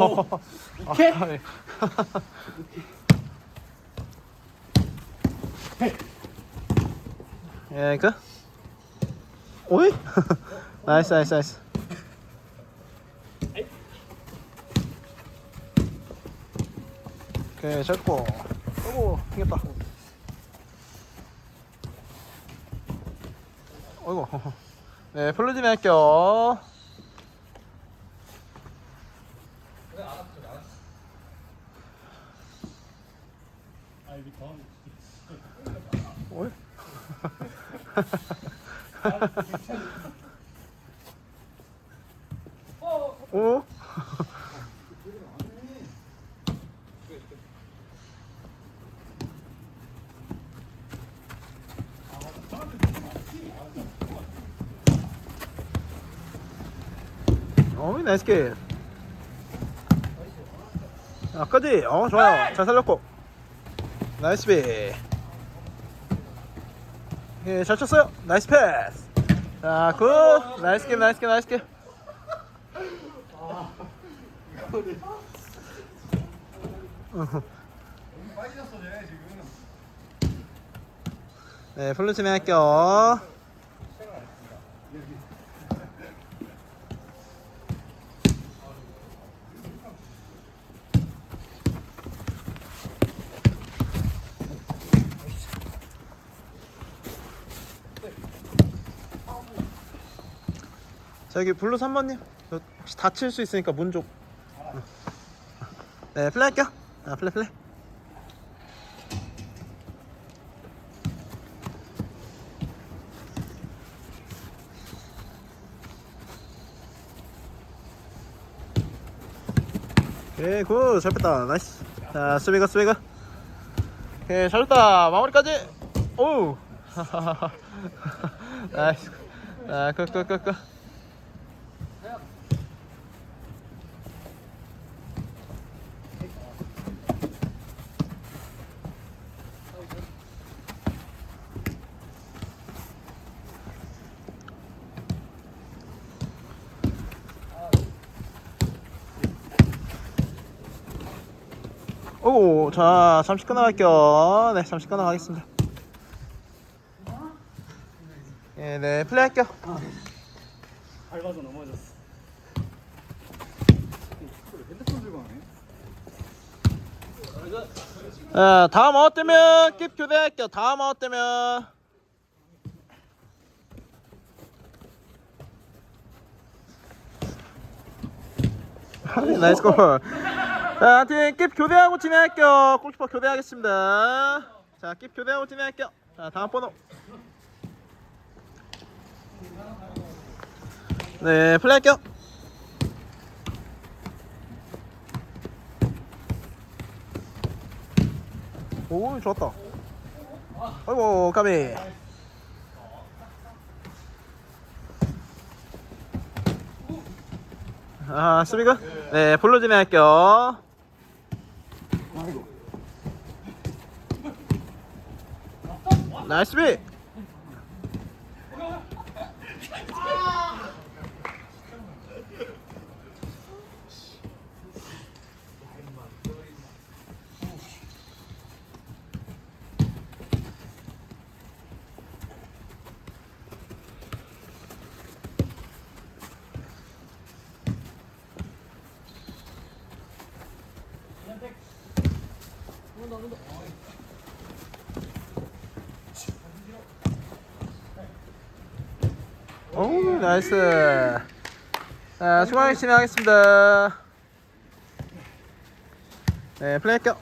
오케이. 아, 예. 예, 그. 오이? 나이스, 나이스, 나이스. 오케이, 잡고. 어이구, 튕겼다. 어이구. 네, 플루진 할게요. 오이? 오? 어이 나이스 게 아까지 어 좋아요 잘 살렸고 나이스 비 예, 잘 쳤어요. 나이스 패스. 자 굿. 나이스 게임 나이스 게임 나이스 게임. 네 플루 진행할게 여기 블루 3번님. 저 혹시 다칠 수 있으니까 문 좀. 네 플레이 할게요. 아 플레이 플레이. 오케이 굿잘 뺐다. 나이스. 자 수비가 수비가 오케이 잘했다. 마무리까지. 오우 나이스. 아 굿굿굿굿 오, 자, 잠시 끊어갈게요. 네, 잠시 끊어가겠습니다. 예, 네, 플레이 할게요. 밟아서 넘어졌어. 핸드폰 들고 하네. 자, 다음 아웃 되면 킵 교대할게요. 다음 아웃 되면. 아니, 나이스 골. 자, 팀킵 교대하고 진행할게요. 골키퍼 교대하겠습니다. 자, 킵 교대하고 진행할게요. 자, 다음 번호. 네, 플레이 할게요. 오, 좋았다. 아이고, 까비. 아, 수비가? 네, 볼로 진행할게요. 나이스 비! 오, 나이스. 자, 수강이 진행하겠습니다. 네, 플레이 할게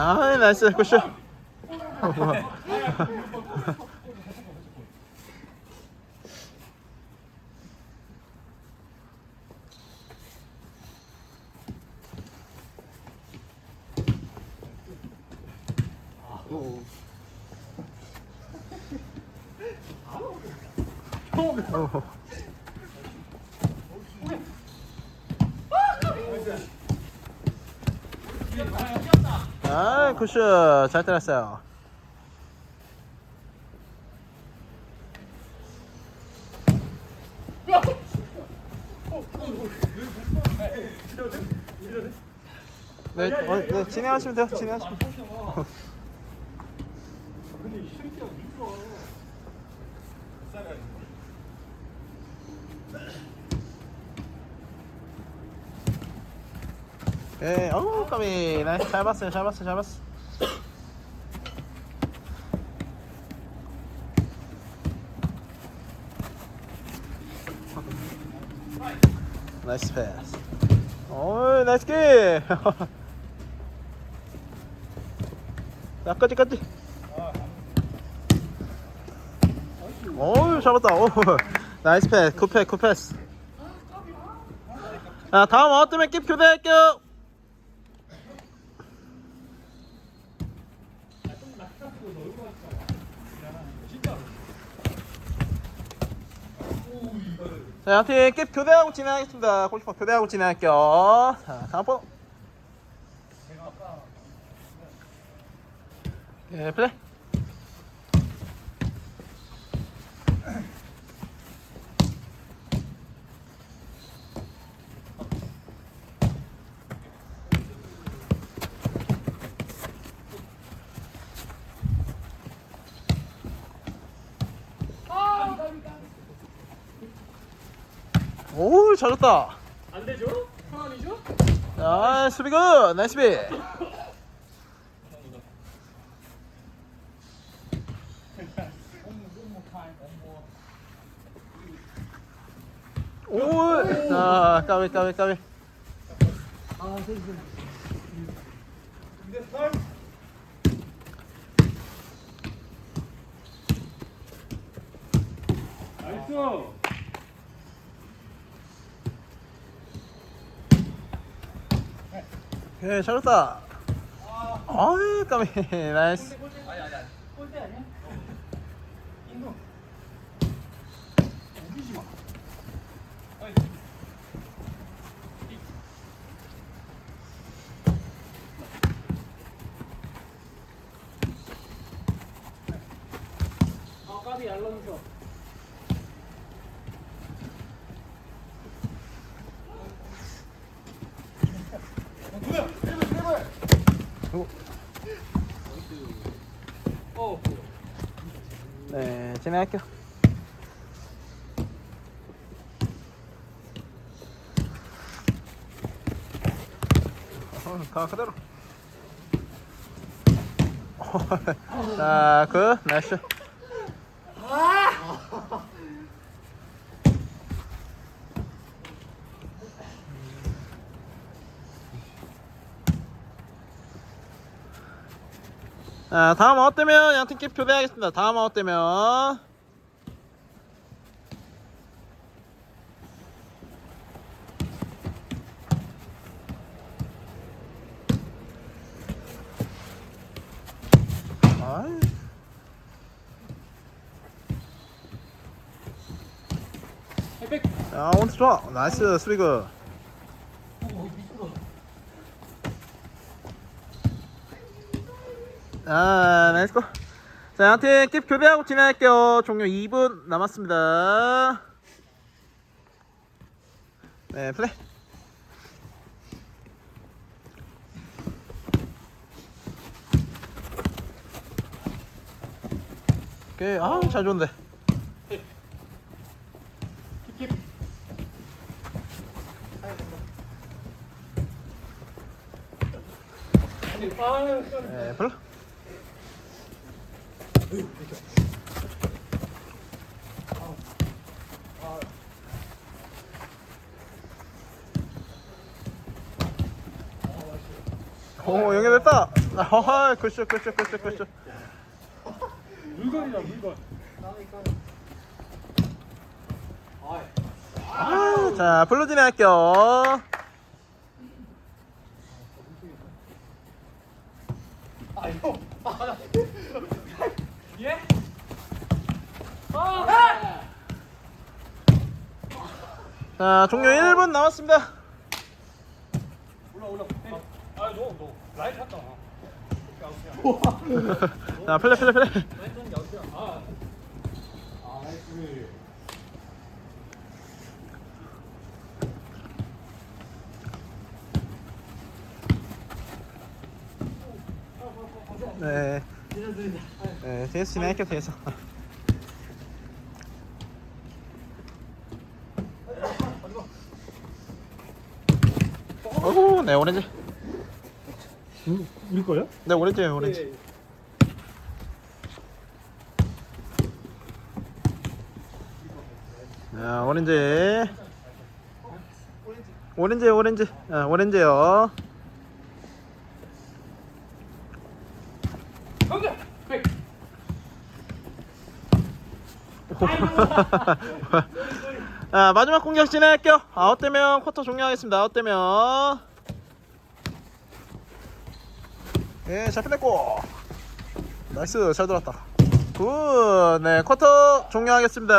来，快去。 굿슛. 잘 때렸어요. 네, 어, 네, 진행하시면 돼요. 진행하시면. 돼요. 근데 이 새끼야 누가? 네, 어우, 까비. 네, 잘 봤어요. 잘 봤어요. 잘 봤어. 나이스 패스. 오, 나이스 킥. 자, 끝지 끝지. 오, 잡았다. 오, 나이스 패스. 굿 패스. 굿 패스. 자, 다음 어쩌면 깁 교대할게요. 자, 양팀 깁 교대하고 진행하겠습니다. 골키퍼 교대하고 진행할게요. 자, 다음 번. 예, 플레이. 오, 잘했다. 안 되죠? 상황이죠? 아, 수비 굿. 나이스 비. 오, 아, 까비, 까비, 까비. 나이스. 예, 잘했다. 아이, 까비, 나이스. 아 까비 알론소. 어. 네, 진행할게요. 어, 가 그대로. 자, 그 나이 자, 다음 아웃 되면 양팀 킵 교대하겠습니다. 다음 아웃 되면 아이. 백. 야, 원투 좋아. 나이스 스리그. 아, 나이스 고. 자, 양팀 킵 교대하고 진행할게요. 종료 2분 남았습니다. 네, 플레이. 오케이, 아, 잘 좋은데. 네, 플레이. 오, 연결됐다. 아, 굿샷, 굿샷, 굿샷, 굿샷. 물건이다 물건. 아, 자, 블루 진행할게요. 예? 아! 자, 종료 1분 남았습니다. 탔다. 자, 플레 플레 플레. 네. 네, 뒤에서 진행할게요, 뒤에서. 어후, 네, 오렌지. 우리 거야? 네, 오렌지예요, 오렌지. 자, 오렌지. 오렌지, 오렌지. 아, 오렌지요. 아, 마지막 공격 진행할게요. 아웃 되면 쿼터 종료하겠습니다. 아웃 되면. 예, 잘 끝냈고. 나이스, 잘 돌았다. 굿. 네, 쿼터 종료하겠습니다.